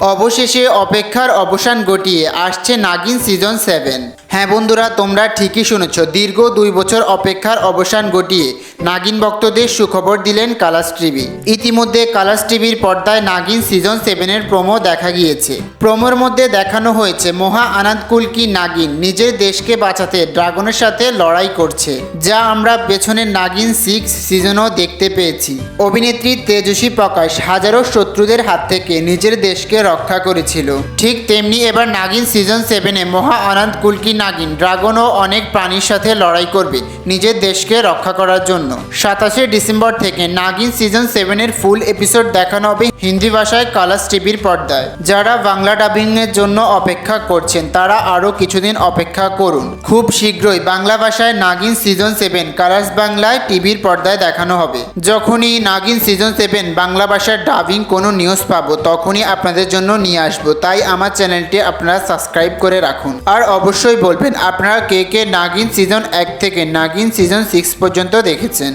অবশেষে অপেক্ষার অবসান ঘটিয়ে আসছে নাগিন সিজন সেভেন। হ্যাঁ বন্ধুরা, তোমরা ঠিকই শুনেছ। দীর্ঘ দুই বছর অপেক্ষার অবসান ঘটিয়ে নাগিন ভক্তদের সুখবর দিলেন কালাস টিভি। ইতিমধ্যে কালাস টিভির পর্দায় নাগিন সিজন সেভেনের প্রোমো দেখা গিয়েছে। প্রোমোর মধ্যে দেখানো হয়েছে, মহা আনন্দ কুলকি নাগিন নিজের দেশকে বাঁচাতে, ড্রাগনের সাথে লড়াই করছে, যা আমরা পেছনের নাগিন সিক্স সিজনও দেখতে পেয়েছি। অভিনেত্রী তেজস্বী প্রকাশ হাজারো শত্রুদের হাত থেকে নিজের দেশকে রক্ষা করেছিল। ঠিক তেমনি এবার নাগিন সিজন সেভেনে মহা আনন্দ কুলকি নাগিন, ড্রাগনও অনেক প্রাণীর সাথে লড়াই করবে নিজের দেশকে রক্ষা করার জন্য। সাতাশে ডিসেম্বর থেকে নাগিন সিজন সেভেনের ফুল এপিসোড দেখানো হবে হিন্দি ভাষায় কালাস টিভির পর্দায়। যারা বাংলা ডাবিংয়ের জন্য অপেক্ষা করছেন, তারা আরও কিছুদিন অপেক্ষা করুন। খুব শীঘ্রই বাংলা ভাষায় নাগিন সিজন সেভেন কালার্স বাংলায় টিভির পর্দায় দেখানো হবে। যখনই নাগিন সিজন সেভেন বাংলা ভাষার ডাবিং কোনো নিউজ পাবো, তখনই আপনাদের জন্য নিয়ে আসব। তাই আমার চ্যানেলটি আপনারা সাবস্ক্রাইব করে রাখুন। আর অবশ্যই বলবেন আপনারা কে কে নাগিন সিজন এক থেকে নাগিন সিজন সিক্স পর্যন্ত দেখেছেন?